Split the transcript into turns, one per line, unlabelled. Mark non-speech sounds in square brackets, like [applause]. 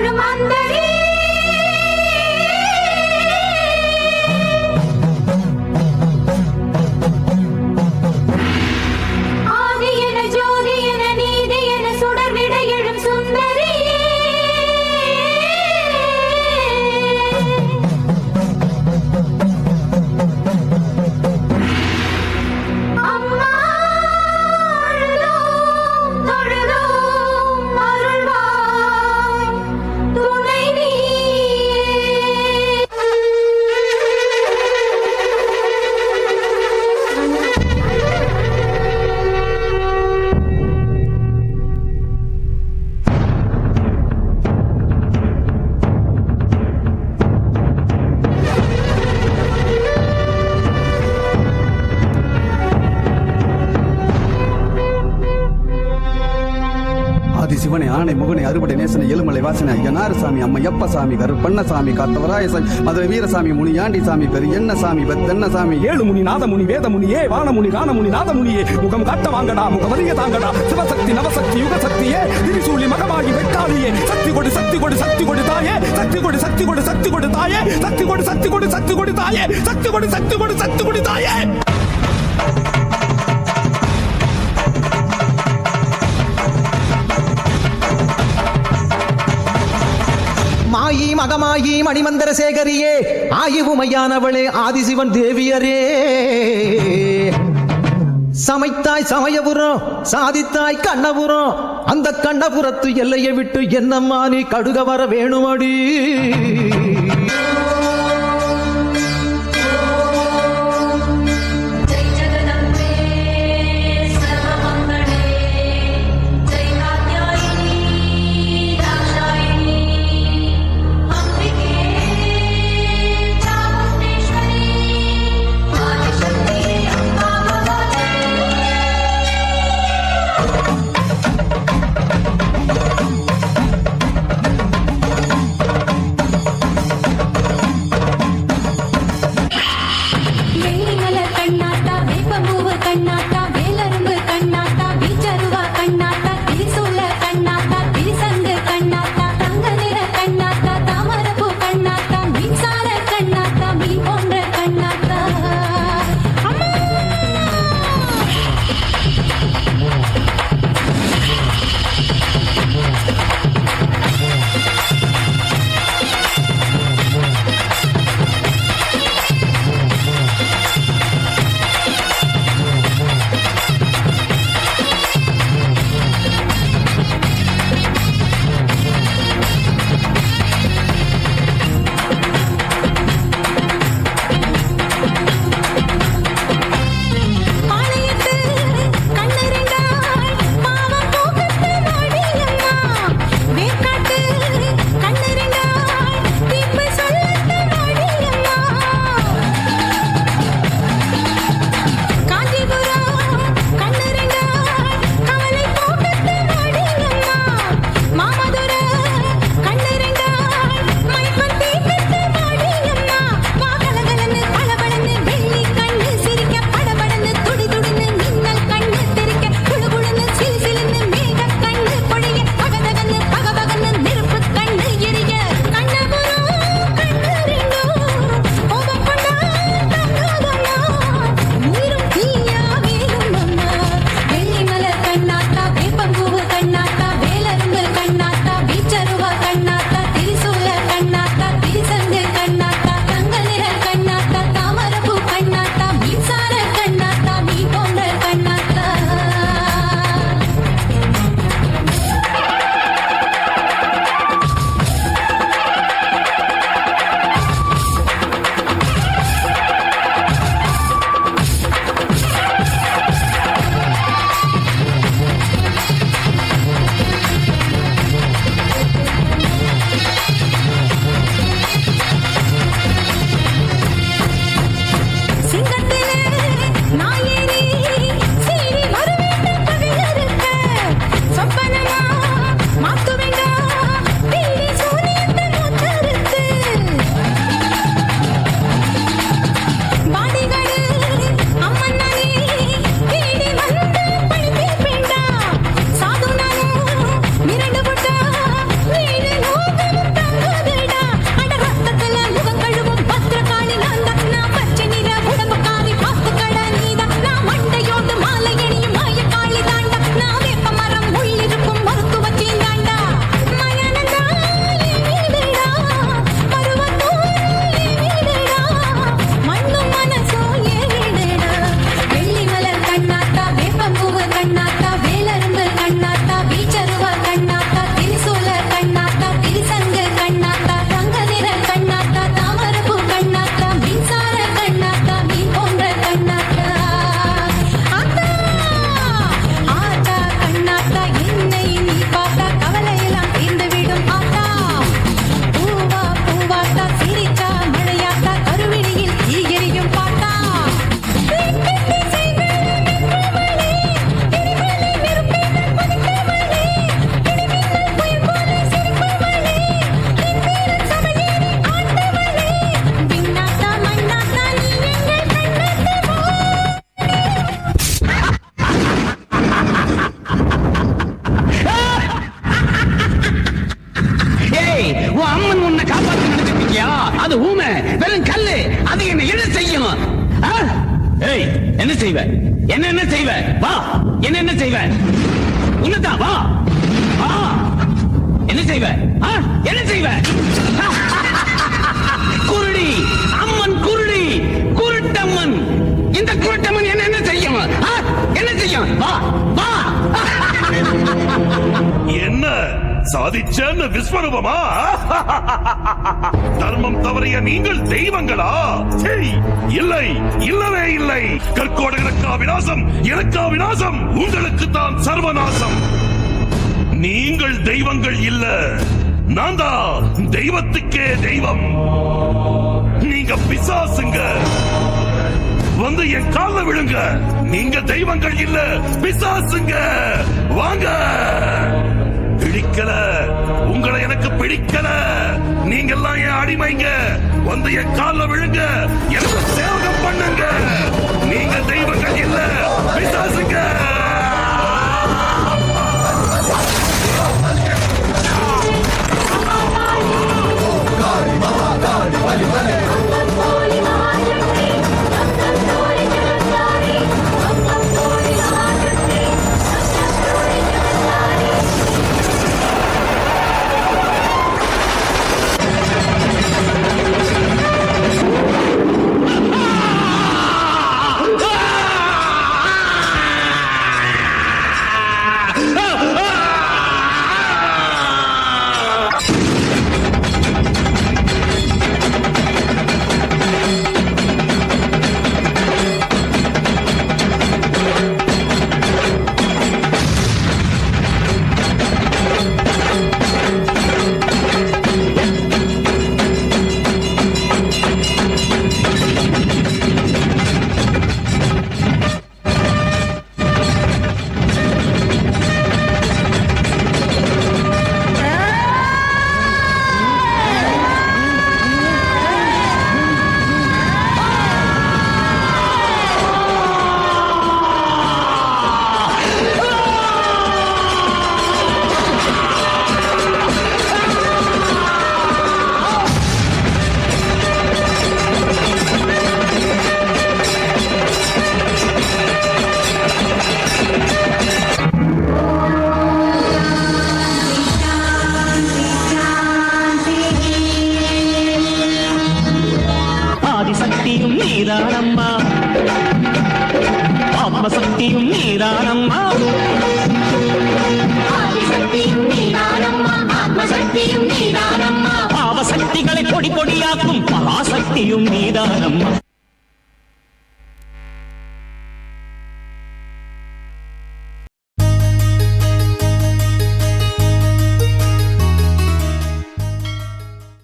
Ormanda மாலை ஆணை முகனை அறுபடை நேசனை எழுமலை வாசனை ஐயனார் சாமி அம்மையப்ப சாமி கருப்பண்ண காத்தவராய சாமி மதுரை வீரசாமி முனியாண்டி சாமி பெரியண்ண சாமி பெத்தண்ண சாமி
ஏழு முனி நாதமுனி வேதமுனியே வானமுனி காணமுனி நாதமுனியே முகம் காட்ட வாங்கடா முகவரிய தாங்கடா சிவசக்தி நவசக்தி யுகசக்தியே திரிசூலி மகமாகி வெட்டாளியே சக்தி கொடு சக்தி கொடு சக்தி கொடு தாயே சக்தி கொடு சக்தி கொடு சக்தி கொடு தாயே சக்தி கொடு சக்தி கொடு சக்தி கொடு தாயே சக்தி கொடு சக்தி கொடு சக்தி கொடு தாயே
மகமாயி மணிமந்திர சேகரியே ஆயுவுமையானவளே ஆதிசிவன் தேவியரே. சமைத்தாய் சமயபுரம் சாதித்தாய் கண்ணபுரம் அந்த கண்ணபுரத்து எல்லையை விட்டு என்னம்மா நீ கடுக வர வேணுமடி?
செய்வ? என்ன என்ன செய்வ? வா. என்ன என்ன செய்வ? உன்னதான் வா. வா. என்ன செய்வ? என்ன செய்வ? [laughs] குருடி அம்மன் குருடி குருட்டம்மன். இந்த குருட்டம்மன் என்ன என்ன செய்யும்? என்ன செய்யும்? வா வா. [laughs]
என்ன? சாதிச்சேன்னு விஸ்வரூபமா? [laughs] தர்மம் நீங்கள் தெய்வங்களா? இல்லை இல்லவே இல்லை. கற்கோடகனுக்கா விநாசம் எனக்கா விநாசம் உங்களுக்கு தான் சர்வநாசம். நீங்கள் தெய்வங்கள் இல்ல. நான் தான் தெய்வத்துக்கே தெய்வம். நீங்க பிசாசுங்க. வந்து என் கால விழுங்க. நீங்க தெய்வங்கள் இல்ல பிசாசுங்க. வாங்க. பிடிக்கல. உங்களை எனக்கு பிடிக்கல. நீங்க எல்லாம் என் அடிமைங்க. வந்து என் கால்ல விழுங்க. எனக்கு சேவகம் பண்ணுங்க. நீங்க தெய்வங்கள் இல்ல.
பாவசக்திகளை பொடி பொடியாக்கும் பராசக்தியும் நீதானம்மா.